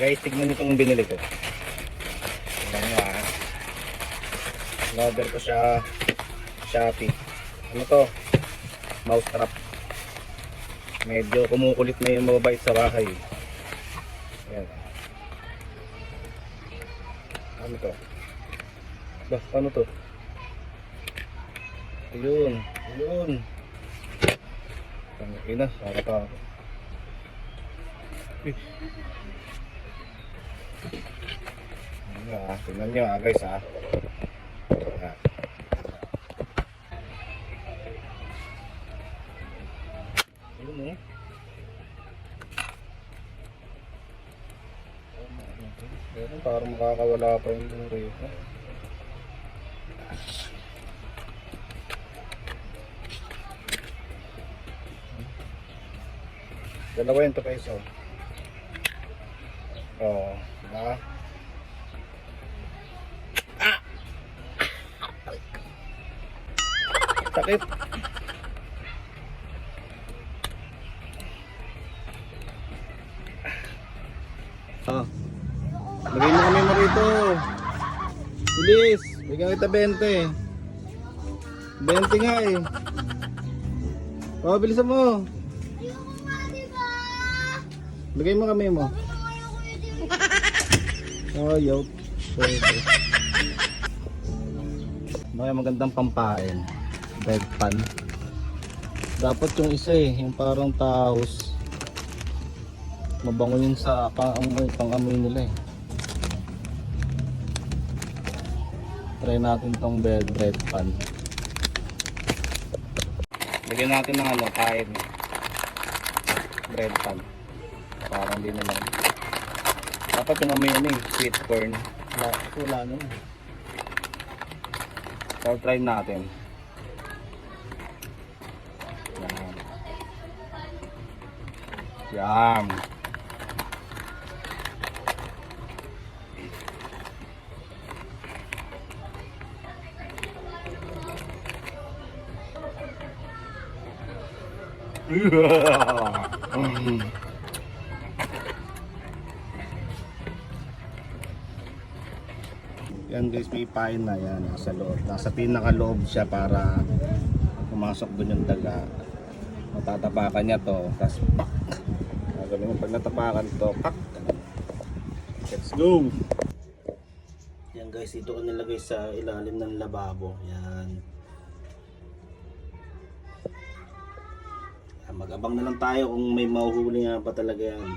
Guys, tignan nyo itong binili ko. Tignan nyo ah. Order ko siya Shopee. Ano to? Mouse trap. Medyo kumukulit na yung mga bite sa bahay. Ayan. Ano to? Ba, ano to? Ayun, ayun. Ang ina, nakata. Uy. Ano ah, tingnan nyo ah guys ah. Ah. Ayun eh. Pero parang makakawala pa yung rito. Dalawa yung to peso. Oo. Diba? Ah! Sakit. Ah. Lagay mo kami mo rito. Bilis. Bigyan kita 20. 20 nga eh. Oh, bilisan mo. Diba? Lagay mo kami mo. Oh. Pwede. May magandang pampain. Bread pan. Dapat yung isa eh, yung parang taos. Mabango yun sa pang-amoy, pang-amoy nila eh. Try natin tong bread, bread pan. Lagyan natin ng ano, kain. Bread pan. Parang di na lang. Dapat yung amoy ano eh, sweet corn. Wala, wala naman. So, try natin. Yan. Yan. Yan guys, may pain na yan nasa loob. Nasa pinaka-loob siya para pumasok doon yung daga. Matatapakan niya to, tapos pak. Gagawin mo pag natapakan to, pak. Let's go! Yan guys, ito ko nilagay sa ilalim ng lababo. Yan, Mag-abang na lang tayo kung may mahuhuli nga pa talaga yan.